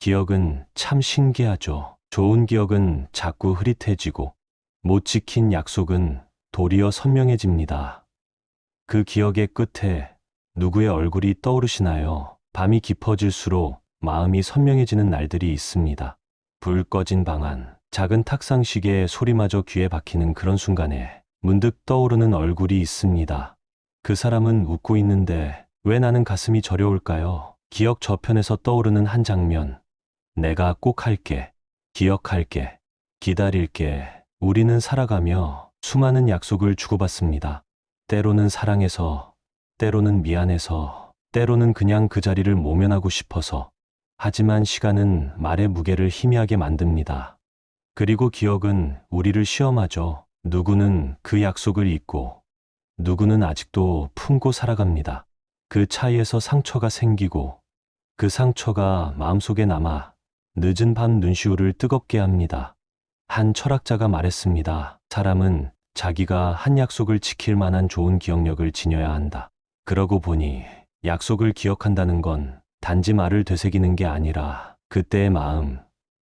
기억은 참 신기하죠. 좋은 기억은 자꾸 흐릿해지고 못 지킨 약속은 도리어 선명해집니다. 그 기억의 끝에 누구의 얼굴이 떠오르시나요? 밤이 깊어질수록 마음이 선명해지는 날들이 있습니다. 불 꺼진 방 안, 작은 탁상 시계의 소리마저 귀에 박히는 그런 순간에 문득 떠오르는 얼굴이 있습니다. 그 사람은 웃고 있는데 왜 나는 가슴이 저려올까요? 기억 저편에서 떠오르는 한 장면. 내가 꼭 할게. 기억할게. 기다릴게. 우리는 살아가며 수많은 약속을 주고받습니다. 때로는 사랑해서, 때로는 미안해서, 때로는 그냥 그 자리를 모면하고 싶어서. 하지만 시간은 말의 무게를 희미하게 만듭니다. 그리고 기억은 우리를 시험하죠. 누구는 그 약속을 잊고, 누구는 아직도 품고 살아갑니다. 그 차이에서 상처가 생기고, 그 상처가 마음속에 남아 늦은 밤 눈시울을 뜨겁게 합니다. 한 철학자가 말했습니다. 사람은 자기가 한 약속을 지킬 만한 좋은 기억력을 지녀야 한다. 그러고 보니 약속을 기억한다는 건 단지 말을 되새기는 게 아니라 그때의 마음,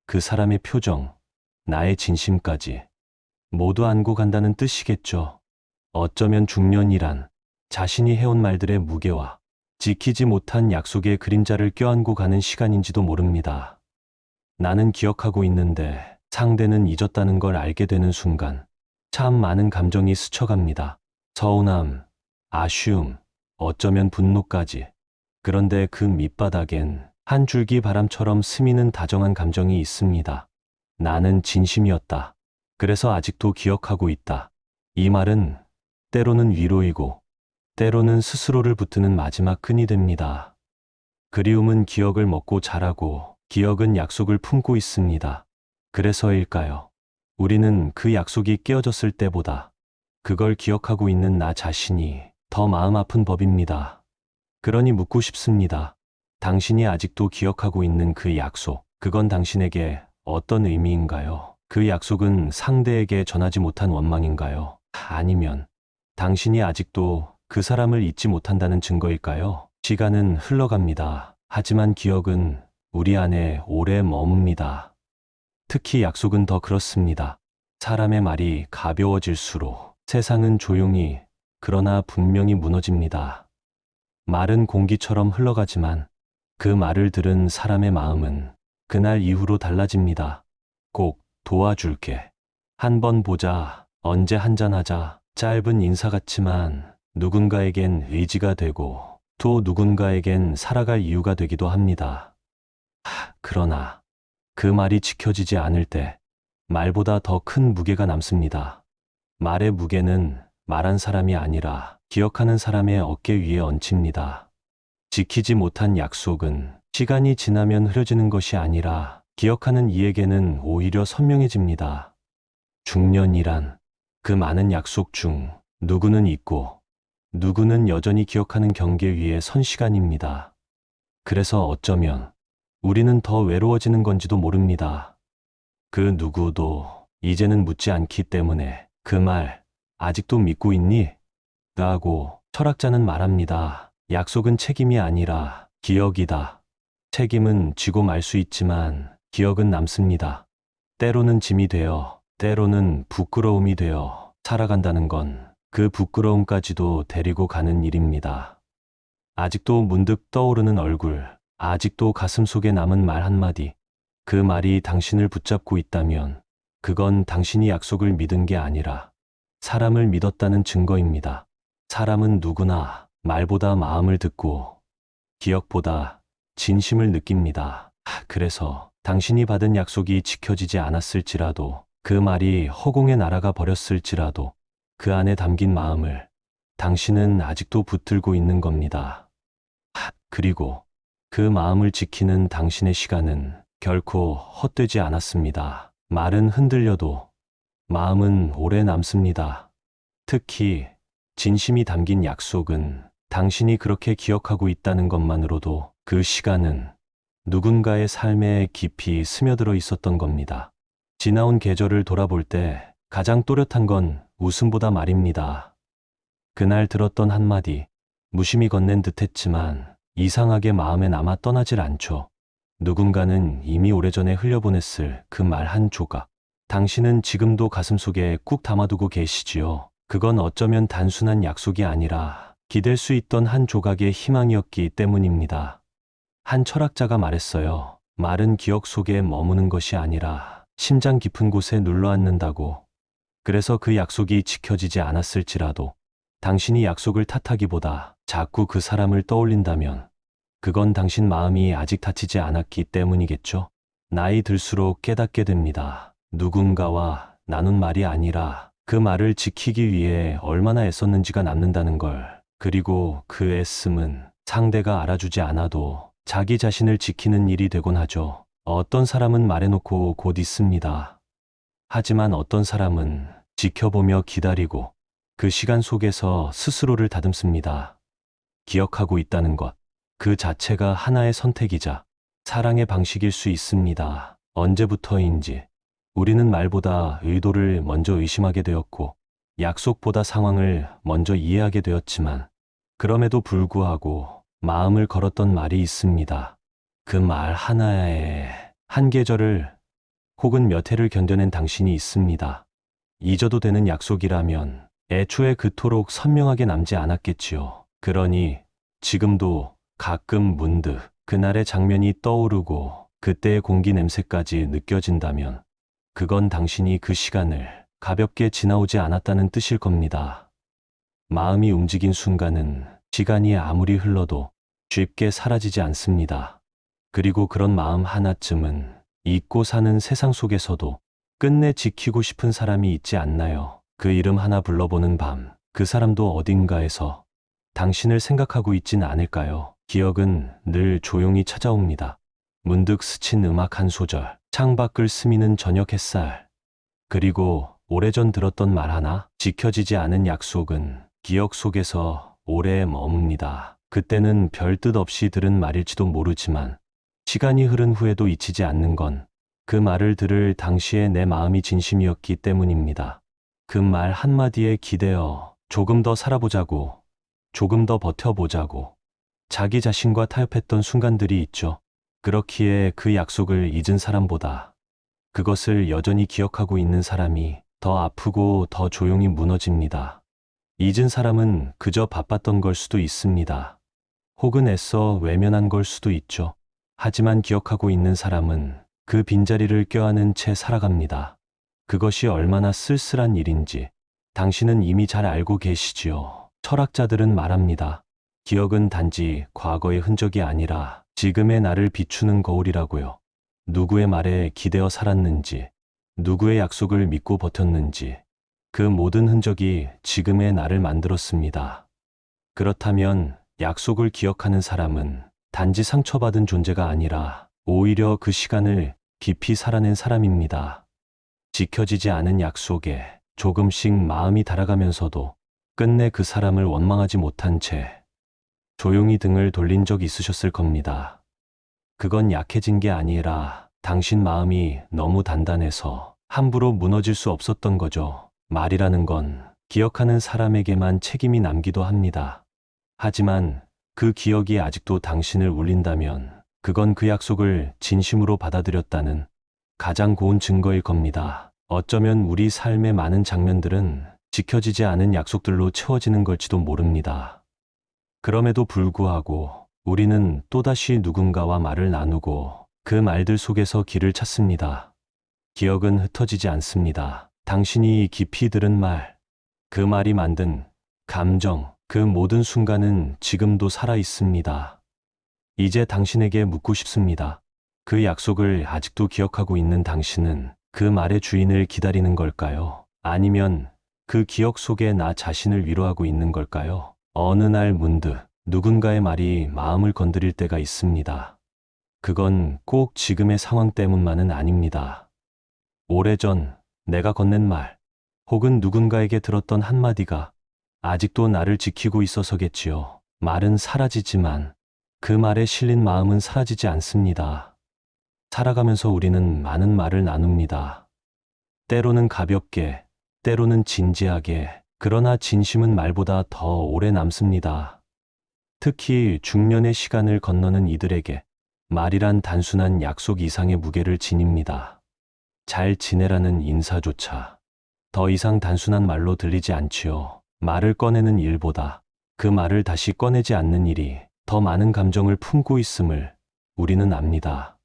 그 사람의 표정, 나의 진심까지 모두 안고 간다는 뜻이겠죠. 어쩌면 중년이란 자신이 해온 말들의 무게와 지키지 못한 약속의 그림자를 껴안고 가는 시간인지도 모릅니다. 나는 기억하고 있는데 상대는 잊었다는 걸 알게 되는 순간 참 많은 감정이 스쳐갑니다. 서운함, 아쉬움, 어쩌면 분노까지. 그런데 그 밑바닥엔 한 줄기 바람처럼 스미는 다정한 감정이 있습니다. 나는 진심이었다. 그래서 아직도 기억하고 있다. 이 말은 때로는 위로이고 때로는 스스로를 붙드는 마지막 끈이 됩니다. 그리움은 기억을 먹고 자라고 기억은 약속을 품고 있습니다. 그래서일까요? 우리는 그 약속이 깨어졌을 때보다 그걸 기억하고 있는 나 자신이 더 마음 아픈 법입니다. 그러니 묻고 싶습니다. 당신이 아직도 기억하고 있는 그 약속, 그건 당신에게 어떤 의미인가요? 그 약속은 상대에게 전하지 못한 원망인가요? 아니면 당신이 아직도 그 사람을 잊지 못한다는 증거일까요? 시간은 흘러갑니다. 하지만 기억은 우리 안에 오래 머뭅니다. 특히 약속은 더 그렇습니다. 사람의 말이 가벼워질수록 세상은 조용히 그러나 분명히 무너집니다. 말은 공기처럼 흘러가지만 그 말을 들은 사람의 마음은 그날 이후로 달라집니다. 꼭 도와줄게. 한 번 보자. 언제 한잔하자. 짧은 인사 같지만 누군가에겐 의지가 되고 또 누군가에겐 살아갈 이유가 되기도 합니다. 하, 그러나 그 말이 지켜지지 않을 때 말보다 더 큰 무게가 남습니다. 말의 무게는 말한 사람이 아니라 기억하는 사람의 어깨 위에 얹힙니다. 지키지 못한 약속은 시간이 지나면 흐려지는 것이 아니라 기억하는 이에게는 오히려 선명해집니다. 중년이란 그 많은 약속 중 누구는 잊고 누구는 여전히 기억하는 경계 위에 선 시간입니다. 그래서 어쩌면 우리는 더 외로워지는 건지도 모릅니다. 그 누구도 이제는 묻지 않기 때문에 그 말 아직도 믿고 있니? 라고 철학자는 말합니다. 약속은 책임이 아니라 기억이다. 책임은 지고 말 수 있지만 기억은 남습니다. 때로는 짐이 되어, 때로는 부끄러움이 되어 살아간다는 건 그 부끄러움까지도 데리고 가는 일입니다. 아직도 문득 떠오르는 얼굴, 아직도 가슴 속에 남은 말 한마디. 그 말이 당신을 붙잡고 있다면 그건 당신이 약속을 믿은 게 아니라 사람을 믿었다는 증거입니다. 사람은 누구나 말보다 마음을 듣고 기억보다 진심을 느낍니다. 하, 그래서 당신이 받은 약속이 지켜지지 않았을지라도 그 말이 허공에 날아가 버렸을지라도 그 안에 담긴 마음을 당신은 아직도 붙들고 있는 겁니다. 하, 그리고 그 마음을 지키는 당신의 시간은 결코 헛되지 않았습니다. 말은 흔들려도 마음은 오래 남습니다. 특히 진심이 담긴 약속은 당신이 그렇게 기억하고 있다는 것만으로도 그 시간은 누군가의 삶에 깊이 스며들어 있었던 겁니다. 지나온 계절을 돌아볼 때 가장 또렷한 건 웃음보다 말입니다. 그날 들었던 한마디, 무심히 건넨 듯 했지만 이상하게 마음에 남아 떠나질 않죠. 누군가는 이미 오래전에 흘려보냈을 그 말 한 조각. 당신은 지금도 가슴속에 꾹 담아두고 계시지요. 그건 어쩌면 단순한 약속이 아니라 기댈 수 있던 한 조각의 희망이었기 때문입니다. 한 철학자가 말했어요. 말은 기억 속에 머무는 것이 아니라 심장 깊은 곳에 눌러앉는다고. 그래서 그 약속이 지켜지지 않았을지라도 당신이 약속을 탓하기보다 자꾸 그 사람을 떠올린다면 그건 당신 마음이 아직 다치지 않았기 때문이겠죠. 나이 들수록 깨닫게 됩니다. 누군가와 나눈 말이 아니라 그 말을 지키기 위해 얼마나 애썼는지가 남는다는 걸. 그리고 그 애씀은 상대가 알아주지 않아도 자기 자신을 지키는 일이 되곤 하죠. 어떤 사람은 말해놓고 곧 있습니다. 하지만 어떤 사람은 지켜보며 기다리고 그 시간 속에서 스스로를 다듬습니다. 기억하고 있다는 것. 그 자체가 하나의 선택이자 사랑의 방식일 수 있습니다. 언제부터인지 우리는 말보다 의도를 먼저 의심하게 되었고 약속보다 상황을 먼저 이해하게 되었지만 그럼에도 불구하고 마음을 걸었던 말이 있습니다. 그 말 하나에 한 계절을 혹은 몇 해를 견뎌낸 당신이 있습니다. 잊어도 되는 약속이라면 애초에 그토록 선명하게 남지 않았겠지요. 그러니 지금도 가끔 문득 그날의 장면이 떠오르고 그때의 공기 냄새까지 느껴진다면 그건 당신이 그 시간을 가볍게 지나오지 않았다는 뜻일 겁니다. 마음이 움직인 순간은 시간이 아무리 흘러도 쉽게 사라지지 않습니다. 그리고 그런 마음 하나쯤은 잊고 사는 세상 속에서도 끝내 지키고 싶은 사람이 있지 않나요? 그 이름 하나 불러보는 밤, 그 사람도 어딘가에서 당신을 생각하고 있진 않을까요? 기억은 늘 조용히 찾아옵니다. 문득 스친 음악 한 소절, 창밖을 스미는 저녁 햇살, 그리고 오래전 들었던 말 하나, 지켜지지 않은 약속은 기억 속에서 오래 머뭅니다. 그때는 별 뜻 없이 들은 말일지도 모르지만 시간이 흐른 후에도 잊히지 않는 건 그 말을 들을 당시에 내 마음이 진심이었기 때문입니다. 그 말 한마디에 기대어 조금 더 살아보자고, 조금 더 버텨보자고, 자기 자신과 타협했던 순간들이 있죠. 그렇기에 그 약속을 잊은 사람보다 그것을 여전히 기억하고 있는 사람이 더 아프고 더 조용히 무너집니다. 잊은 사람은 그저 바빴던 걸 수도 있습니다. 혹은 애써 외면한 걸 수도 있죠. 하지만 기억하고 있는 사람은 그 빈자리를 껴안은 채 살아갑니다. 그것이 얼마나 쓸쓸한 일인지 당신은 이미 잘 알고 계시지요. 철학자들은 말합니다. 기억은 단지 과거의 흔적이 아니라 지금의 나를 비추는 거울이라고요. 누구의 말에 기대어 살았는지, 누구의 약속을 믿고 버텼는지, 그 모든 흔적이 지금의 나를 만들었습니다. 그렇다면 약속을 기억하는 사람은 단지 상처받은 존재가 아니라 오히려 그 시간을 깊이 살아낸 사람입니다. 지켜지지 않은 약속에 조금씩 마음이 달아가면서도 끝내 그 사람을 원망하지 못한 채 조용히 등을 돌린 적 있으셨을 겁니다. 그건 약해진 게 아니라 당신 마음이 너무 단단해서 함부로 무너질 수 없었던 거죠. 말이라는 건 기억하는 사람에게만 책임이 남기도 합니다. 하지만 그 기억이 아직도 당신을 울린다면 그건 그 약속을 진심으로 받아들였다는 가장 고운 증거일 겁니다. 어쩌면 우리 삶의 많은 장면들은 지켜지지 않은 약속들로 채워지는 걸지도 모릅니다. 그럼에도 불구하고 우리는 또다시 누군가와 말을 나누고 그 말들 속에서 길을 찾습니다. 기억은 흩어지지 않습니다. 당신이 깊이 들은 말, 그 말이 만든 감정, 그 모든 순간은 지금도 살아 있습니다. 이제 당신에게 묻고 싶습니다. 그 약속을 아직도 기억하고 있는 당신은 그 말의 주인을 기다리는 걸까요? 아니면 그 기억 속에 나 자신을 위로하고 있는 걸까요? 어느 날 문득 누군가의 말이 마음을 건드릴 때가 있습니다. 그건 꼭 지금의 상황 때문만은 아닙니다. 오래전 내가 건넨 말, 혹은 누군가에게 들었던 한마디가 아직도 나를 지키고 있어서겠지요. 말은 사라지지만 그 말에 실린 마음은 사라지지 않습니다. 살아가면서 우리는 많은 말을 나눕니다. 때로는 가볍게, 때로는 진지하게, 그러나 진심은 말보다 더 오래 남습니다. 특히 중년의 시간을 건너는 이들에게 말이란 단순한 약속 이상의 무게를 지닙니다. 잘 지내라는 인사조차 더 이상 단순한 말로 들리지 않지요. 말을 꺼내는 일보다 그 말을 다시 꺼내지 않는 일이 더 많은 감정을 품고 있음을 우리는 압니다.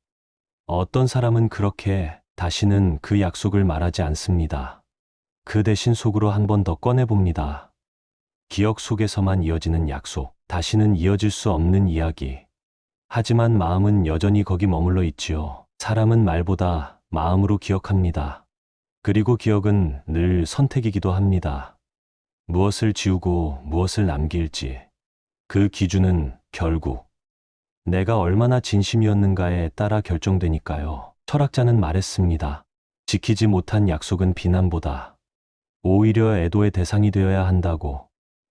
어떤 사람은 그렇게 다시는 그 약속을 말하지 않습니다. 그 대신 속으로 한 번 더 꺼내봅니다. 기억 속에서만 이어지는 약속, 다시는 이어질 수 없는 이야기. 하지만 마음은 여전히 거기 머물러 있지요. 사람은 말보다 마음으로 기억합니다. 그리고 기억은 늘 선택이기도 합니다. 무엇을 지우고 무엇을 남길지. 그 기준은 결국 내가 얼마나 진심이었는가에 따라 결정되니까요. 철학자는 말했습니다. 지키지 못한 약속은 비난보다 오히려 애도의 대상이 되어야 한다고.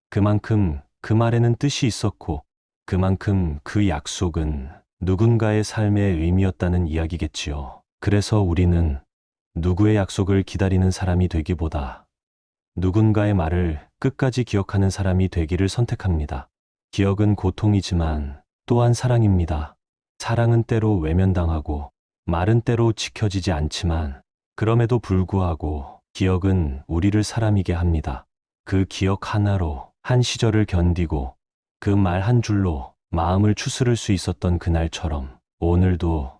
그만큼 그 말에는 뜻이 있었고, 그만큼 그 약속은 누군가의 삶의 의미였다는 이야기겠지요. 그래서 우리는 누구의 약속을 기다리는 사람이 되기보다 누군가의 말을 끝까지 기억하는 사람이 되기를 선택합니다. 기억은 고통이지만 또한 사랑입니다. 사랑은 때로 외면당하고 말은 때로 지켜지지 않지만 그럼에도 불구하고 기억은 우리를 사람이게 합니다. 그 기억 하나로 한 시절을 견디고 그 말 한 줄로 마음을 추스를 수 있었던 그날처럼 오늘도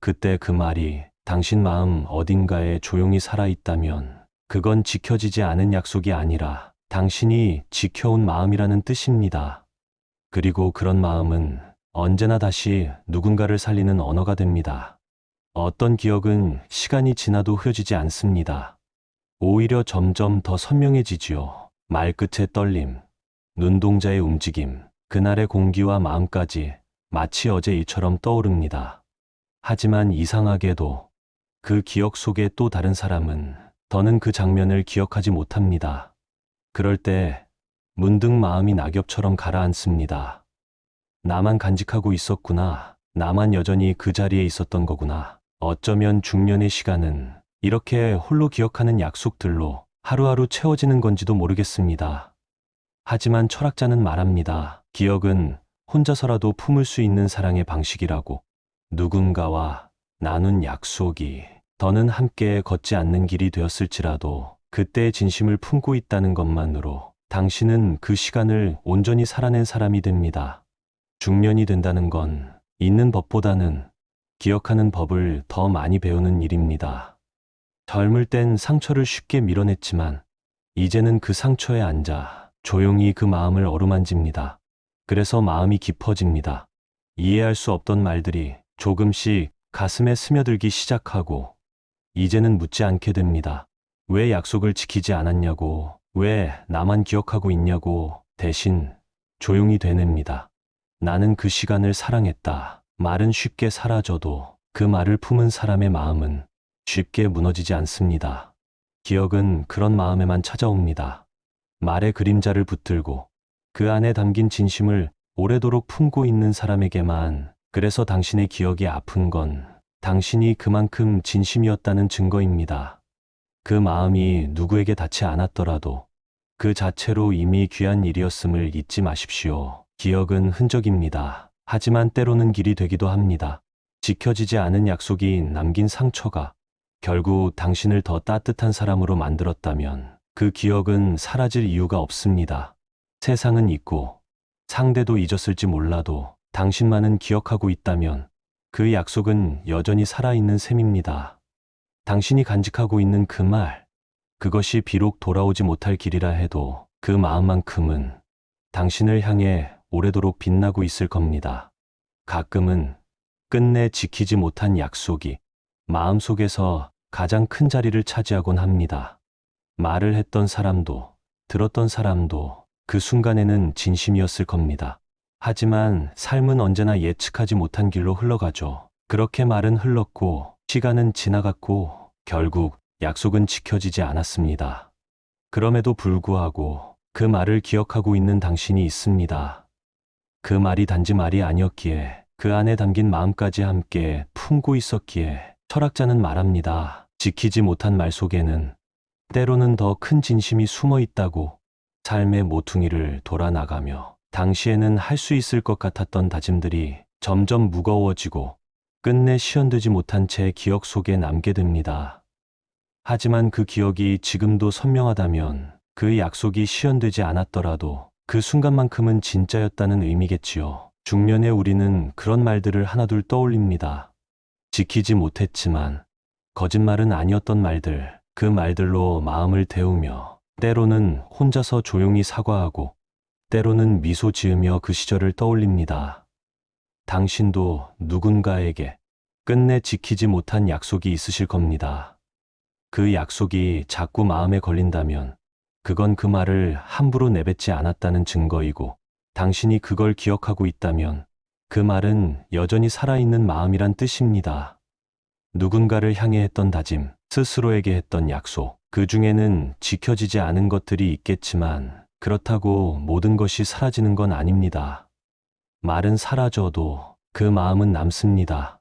그때 그 말이 당신 마음 어딘가에 조용히 살아있다면 그건 지켜지지 않은 약속이 아니라 당신이 지켜온 마음이라는 뜻입니다. 그리고 그런 마음은 언제나 다시 누군가를 살리는 언어가 됩니다. 어떤 기억은 시간이 지나도 흐려지지 않습니다. 오히려 점점 더 선명해지지요. 말끝의 떨림, 눈동자의 움직임, 그날의 공기와 마음까지 마치 어제 일처럼 떠오릅니다. 하지만 이상하게도 그 기억 속에 또 다른 사람은 더는 그 장면을 기억하지 못합니다. 그럴 때 문득 마음이 낙엽처럼 가라앉습니다. 나만 간직하고 있었구나. 나만 여전히 그 자리에 있었던 거구나. 어쩌면 중년의 시간은 이렇게 홀로 기억하는 약속들로 하루하루 채워지는 건지도 모르겠습니다. 하지만 철학자는 말합니다. 기억은 혼자서라도 품을 수 있는 사랑의 방식이라고. 누군가와 나눈 약속이 더는 함께 걷지 않는 길이 되었을지라도 그때의 진심을 품고 있다는 것만으로 당신은 그 시간을 온전히 살아낸 사람이 됩니다. 중년이 된다는 건 있는 법보다는 기억하는 법을 더 많이 배우는 일입니다. 젊을 땐 상처를 쉽게 밀어냈지만 이제는 그 상처에 앉아 조용히 그 마음을 어루만집니다. 그래서 마음이 깊어집니다. 이해할 수 없던 말들이 조금씩 가슴에 스며들기 시작하고 이제는 묻지 않게 됩니다. 왜 약속을 지키지 않았냐고, 왜 나만 기억하고 있냐고 대신 조용히 되냅니다. 나는 그 시간을 사랑했다. 말은 쉽게 사라져도 그 말을 품은 사람의 마음은 쉽게 무너지지 않습니다. 기억은 그런 마음에만 찾아옵니다. 말의 그림자를 붙들고 그 안에 담긴 진심을 오래도록 품고 있는 사람에게만 그래서 당신의 기억이 아픈 건 당신이 그만큼 진심이었다는 증거입니다. 그 마음이 누구에게 닿지 않았더라도 그 자체로 이미 귀한 일이었음을 잊지 마십시오. 기억은 흔적입니다. 하지만 때로는 길이 되기도 합니다. 지켜지지 않은 약속이 남긴 상처가 결국 당신을 더 따뜻한 사람으로 만들었다면 그 기억은 사라질 이유가 없습니다. 세상은 있고 상대도 잊었을지 몰라도 당신만은 기억하고 있다면 그 약속은 여전히 살아있는 셈입니다. 당신이 간직하고 있는 그 말, 그것이 비록 돌아오지 못할 길이라 해도 그 마음만큼은 당신을 향해 오래도록 빛나고 있을 겁니다. 가끔은 끝내 지키지 못한 약속이 마음속에서 가장 큰 자리를 차지하곤 합니다. 말을 했던 사람도 들었던 사람도 그 순간에는 진심이었을 겁니다. 하지만 삶은 언제나 예측하지 못한 길로 흘러가죠. 그렇게 말은 흘렀고 시간은 지나갔고 결국 약속은 지켜지지 않았습니다. 그럼에도 불구하고 그 말을 기억하고 있는 당신이 있습니다. 그 말이 단지 말이 아니었기에 그 안에 담긴 마음까지 함께 품고 있었기에 철학자는 말합니다. 지키지 못한 말 속에는 때로는 더 큰 진심이 숨어 있다고 삶의 모퉁이를 돌아나가며 당시에는 할 수 있을 것 같았던 다짐들이 점점 무거워지고 끝내 시연되지 못한 채 기억 속에 남게 됩니다. 하지만 그 기억이 지금도 선명하다면 그 약속이 시연되지 않았더라도 그 순간만큼은 진짜였다는 의미겠지요. 중년에 우리는 그런 말들을 하나둘 떠올립니다. 지키지 못했지만 거짓말은 아니었던 말들, 그 말들로 마음을 데우며 때로는 혼자서 조용히 사과하고 때로는 미소 지으며 그 시절을 떠올립니다. 당신도 누군가에게 끝내 지키지 못한 약속이 있으실 겁니다. 그 약속이 자꾸 마음에 걸린다면 그건 그 말을 함부로 내뱉지 않았다는 증거이고 당신이 그걸 기억하고 있다면 그 말은 여전히 살아있는 마음이란 뜻입니다. 누군가를 향해 했던 다짐, 스스로에게 했던 약속, 그 중에는 지켜지지 않은 것들이 있겠지만 그렇다고 모든 것이 사라지는 건 아닙니다. 말은 사라져도 그 마음은 남습니다.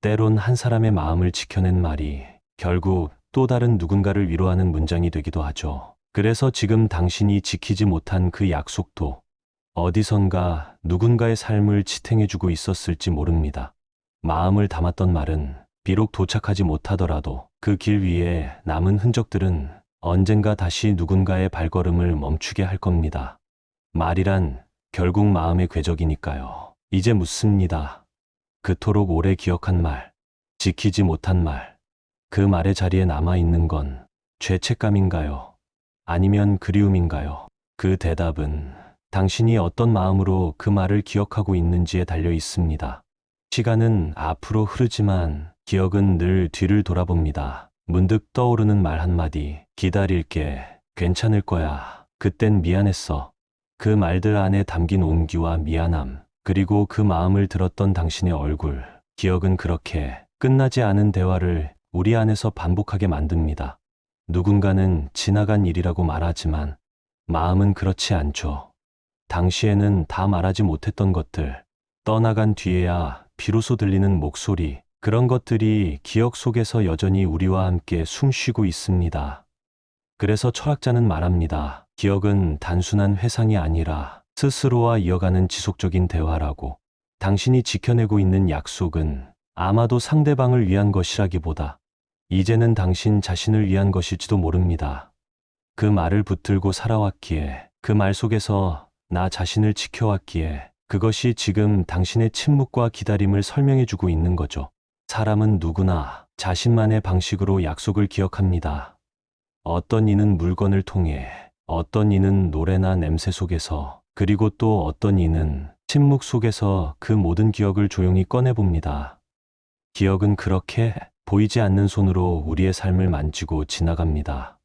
때론 한 사람의 마음을 지켜낸 말이 결국 또 다른 누군가를 위로하는 문장이 되기도 하죠. 그래서 지금 당신이 지키지 못한 그 약속도 어디선가 누군가의 삶을 지탱해주고 있었을지 모릅니다. 마음을 담았던 말은 비록 도착하지 못하더라도 그 길 위에 남은 흔적들은 언젠가 다시 누군가의 발걸음을 멈추게 할 겁니다. 말이란 결국 마음의 궤적이니까요. 이제 묻습니다. 그토록 오래 기억한 말, 지키지 못한 말, 그 말의 자리에 남아있는 건 죄책감인가요? 아니면 그리움인가요? 그 대답은 당신이 어떤 마음으로 그 말을 기억하고 있는지에 달려 있습니다. 시간은 앞으로 흐르지만 기억은 늘 뒤를 돌아봅니다. 문득 떠오르는 말 한마디, 기다릴게, 괜찮을 거야, 그땐 미안했어. 그 말들 안에 담긴 온기와 미안함, 그리고 그 마음을 들었던 당신의 얼굴, 기억은 그렇게 끝나지 않은 대화를 우리 안에서 반복하게 만듭니다. 누군가는 지나간 일이라고 말하지만 마음은 그렇지 않죠. 당시에는 다 말하지 못했던 것들, 떠나간 뒤에야 비로소 들리는 목소리, 그런 것들이 기억 속에서 여전히 우리와 함께 숨쉬고 있습니다. 그래서 철학자는 말합니다. 기억은 단순한 회상이 아니라 스스로와 이어가는 지속적인 대화라고. 당신이 지켜내고 있는 약속은 아마도 상대방을 위한 것이라기보다 이제는 당신 자신을 위한 것일지도 모릅니다. 그 말을 붙들고 살아왔기에 그 말 속에서 나 자신을 지켜왔기에 그것이 지금 당신의 침묵과 기다림을 설명해주고 있는 거죠. 사람은 누구나 자신만의 방식으로 약속을 기억합니다. 어떤 이는 물건을 통해, 어떤 이는 노래나 냄새 속에서, 그리고 또 어떤 이는 침묵 속에서 그 모든 기억을 조용히 꺼내봅니다. 기억은 그렇게 보이지 않는 손으로 우리의 삶을 만지고 지나갑니다.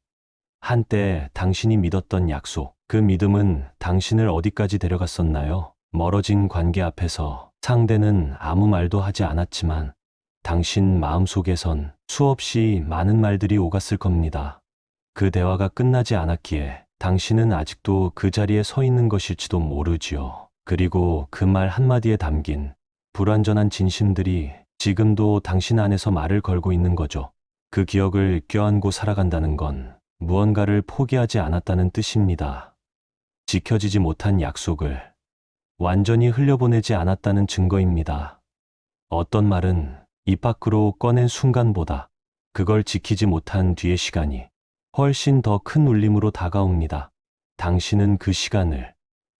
한때 당신이 믿었던 약속, 그 믿음은 당신을 어디까지 데려갔었나요? 멀어진 관계 앞에서 상대는 아무 말도 하지 않았지만 당신 마음속에선 수없이 많은 말들이 오갔을 겁니다. 그 대화가 끝나지 않았기에 당신은 아직도 그 자리에 서 있는 것일지도 모르지요. 그리고 그 말 한마디에 담긴 불완전한 진심들이 지금도 당신 안에서 말을 걸고 있는 거죠. 그 기억을 껴안고 살아간다는 건 무언가를 포기하지 않았다는 뜻입니다. 지켜지지 못한 약속을 완전히 흘려보내지 않았다는 증거입니다. 어떤 말은 입 밖으로 꺼낸 순간보다 그걸 지키지 못한 뒤의 시간이 훨씬 더 큰 울림으로 다가옵니다. 당신은 그 시간을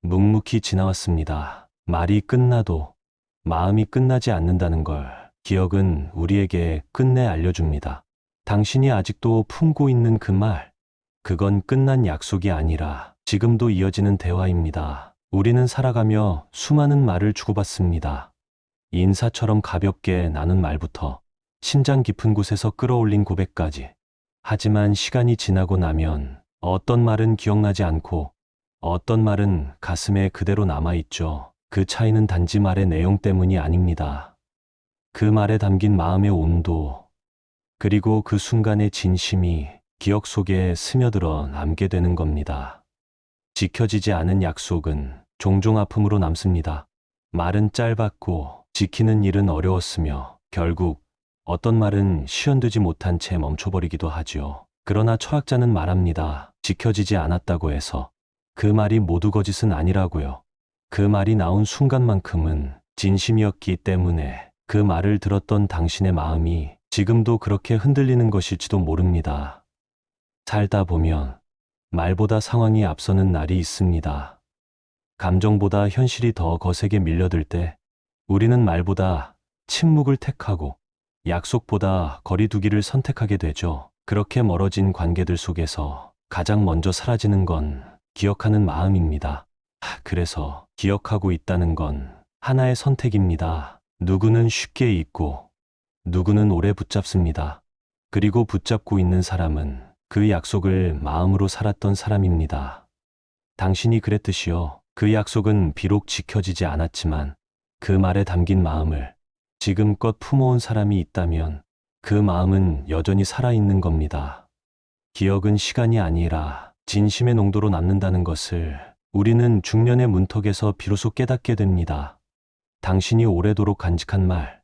묵묵히 지나왔습니다. 말이 끝나도 마음이 끝나지 않는다는 걸 기억은 우리에게 끝내 알려줍니다. 당신이 아직도 품고 있는 그 말, 그건 끝난 약속이 아니라 지금도 이어지는 대화입니다. 우리는 살아가며 수많은 말을 주고받습니다. 인사처럼 가볍게 나눈 말부터 심장 깊은 곳에서 끌어올린 고백까지. 하지만 시간이 지나고 나면 어떤 말은 기억나지 않고 어떤 말은 가슴에 그대로 남아있죠. 그 차이는 단지 말의 내용 때문이 아닙니다. 그 말에 담긴 마음의 온도, 그리고 그 순간의 진심이 기억 속에 스며들어 남게 되는 겁니다. 지켜지지 않은 약속은 종종 아픔으로 남습니다. 말은 짧았고 지키는 일은 어려웠으며 결국 어떤 말은 시연되지 못한 채 멈춰버리기도 하지요. 그러나 철학자는 말합니다. 지켜지지 않았다고 해서 그 말이 모두 거짓은 아니라고요. 그 말이 나온 순간만큼은 진심이었기 때문에 그 말을 들었던 당신의 마음이 지금도 그렇게 흔들리는 것일지도 모릅니다. 살다 보면 말보다 상황이 앞서는 날이 있습니다. 감정보다 현실이 더 거세게 밀려들 때 우리는 말보다 침묵을 택하고 약속보다 거리두기를 선택하게 되죠. 그렇게 멀어진 관계들 속에서 가장 먼저 사라지는 건 기억하는 마음입니다. 하, 그래서 기억하고 있다는 건 하나의 선택입니다. 누구는 쉽게 잊고 누구는 오래 붙잡습니다. 그리고 붙잡고 있는 사람은 그 약속을 마음으로 살았던 사람입니다. 당신이 그랬듯이요. 그 약속은 비록 지켜지지 않았지만 그 말에 담긴 마음을 지금껏 품어온 사람이 있다면 그 마음은 여전히 살아있는 겁니다. 기억은 시간이 아니라 진심의 농도로 남는다는 것을 우리는 중년의 문턱에서 비로소 깨닫게 됩니다. 당신이 오래도록 간직한 말,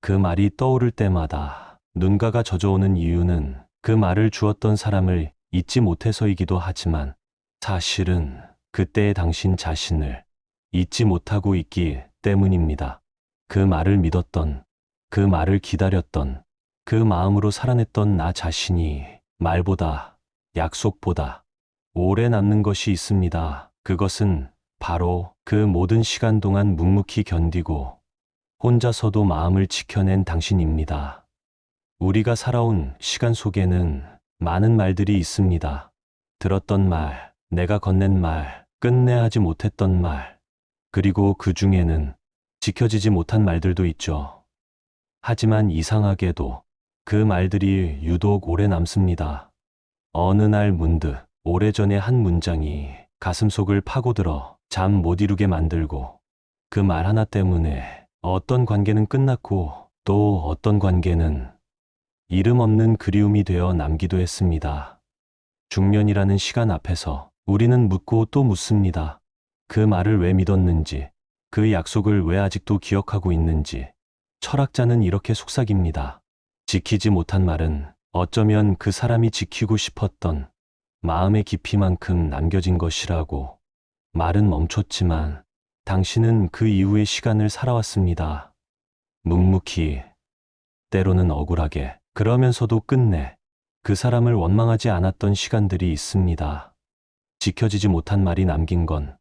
그 말이 떠오를 때마다 눈가가 젖어오는 이유는 그 말을 주었던 사람을 잊지 못해서이기도 하지만 사실은 그때의 당신 자신을 잊지 못하고 있기 때문입니다. 그 말을 믿었던, 그 말을 기다렸던, 그 마음으로 살아냈던 나 자신이 말보다, 약속보다 오래 남는 것이 있습니다. 그것은 바로 그 모든 시간 동안 묵묵히 견디고 혼자서도 마음을 지켜낸 당신입니다. 우리가 살아온 시간 속에는 많은 말들이 있습니다. 들었던 말, 내가 건넨 말, 끝내 하지 못했던 말, 그리고 그 중에는 지켜지지 못한 말들도 있죠. 하지만 이상하게도 그 말들이 유독 오래 남습니다. 어느 날 문득 오래전의 한 문장이 가슴속을 파고들어 잠 못 이루게 만들고 그 말 하나 때문에 어떤 관계는 끝났고 또 어떤 관계는 이름 없는 그리움이 되어 남기도 했습니다. 중년이라는 시간 앞에서 우리는 묻고 또 묻습니다. 그 말을 왜 믿었는지, 그 약속을 왜 아직도 기억하고 있는지. 철학자는 이렇게 속삭입니다. 지키지 못한 말은 어쩌면 그 사람이 지키고 싶었던 마음의 깊이만큼 남겨진 것이라고. 말은 멈췄지만 당신은 그 이후의 시간을 살아왔습니다. 묵묵히, 때로는 억울하게, 그러면서도 끝내 그 사람을 원망하지 않았던 시간들이 있습니다. 지켜지지 못한 말이 남긴 건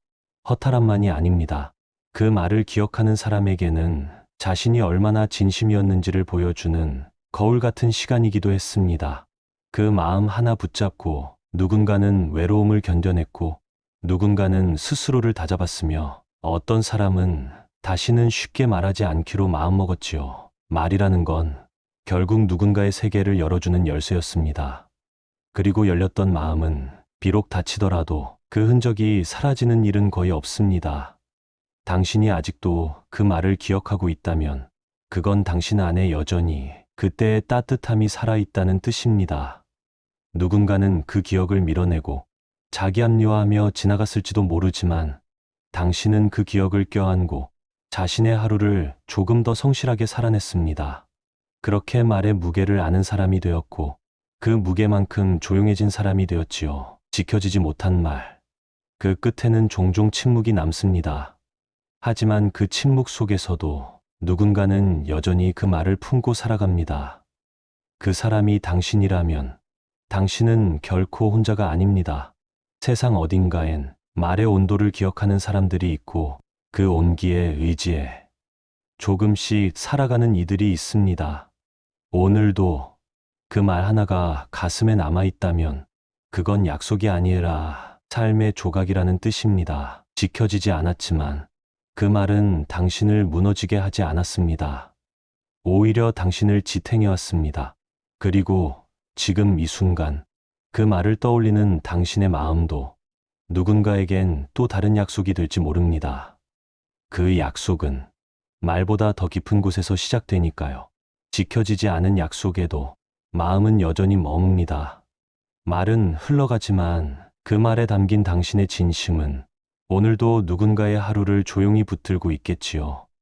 허탈함만이 아닙니다. 그 말을 기억하는 사람에게는 자신이 얼마나 진심이었는지를 보여주는 거울 같은 시간이기도 했습니다. 그 마음 하나 붙잡고 누군가는 외로움을 견뎌냈고 누군가는 스스로를 다잡았으며 어떤 사람은 다시는 쉽게 말하지 않기로 마음먹었지요. 말이라는 건 결국 누군가의 세계를 열어주는 열쇠였습니다. 그리고 열렸던 마음은 비록 다치더라도 그 흔적이 사라지는 일은 거의 없습니다. 당신이 아직도 그 말을 기억하고 있다면 그건 당신 안에 여전히 그때의 따뜻함이 살아있다는 뜻입니다. 누군가는 그 기억을 밀어내고 자기 합리화하며 지나갔을지도 모르지만 당신은 그 기억을 껴안고 자신의 하루를 조금 더 성실하게 살아냈습니다. 그렇게 말의 무게를 아는 사람이 되었고 그 무게만큼 조용해진 사람이 되었지요. 지켜지지 못한 말. 그 끝에는 종종 침묵이 남습니다. 하지만 그 침묵 속에서도 누군가는 여전히 그 말을 품고 살아갑니다. 그 사람이 당신이라면 당신은 결코 혼자가 아닙니다. 세상 어딘가엔 말의 온도를 기억하는 사람들이 있고 그 온기에 의지해 조금씩 살아가는 이들이 있습니다. 오늘도 그 말 하나가 가슴에 남아있다면 그건 약속이 아니라 삶의 조각이라는 뜻입니다. 지켜지지 않았지만 그 말은 당신을 무너지게 하지 않았습니다. 오히려 당신을 지탱해왔습니다. 그리고 지금 이 순간 그 말을 떠올리는 당신의 마음도 누군가에겐 또 다른 약속이 될지 모릅니다. 그 약속은 말보다 더 깊은 곳에서 시작되니까요. 지켜지지 않은 약속에도 마음은 여전히 머뭅니다. 말은 흘러가지만 그 말에 담긴 당신의 진심은 오늘도 누군가의 하루를 조용히 붙들고 있겠지요.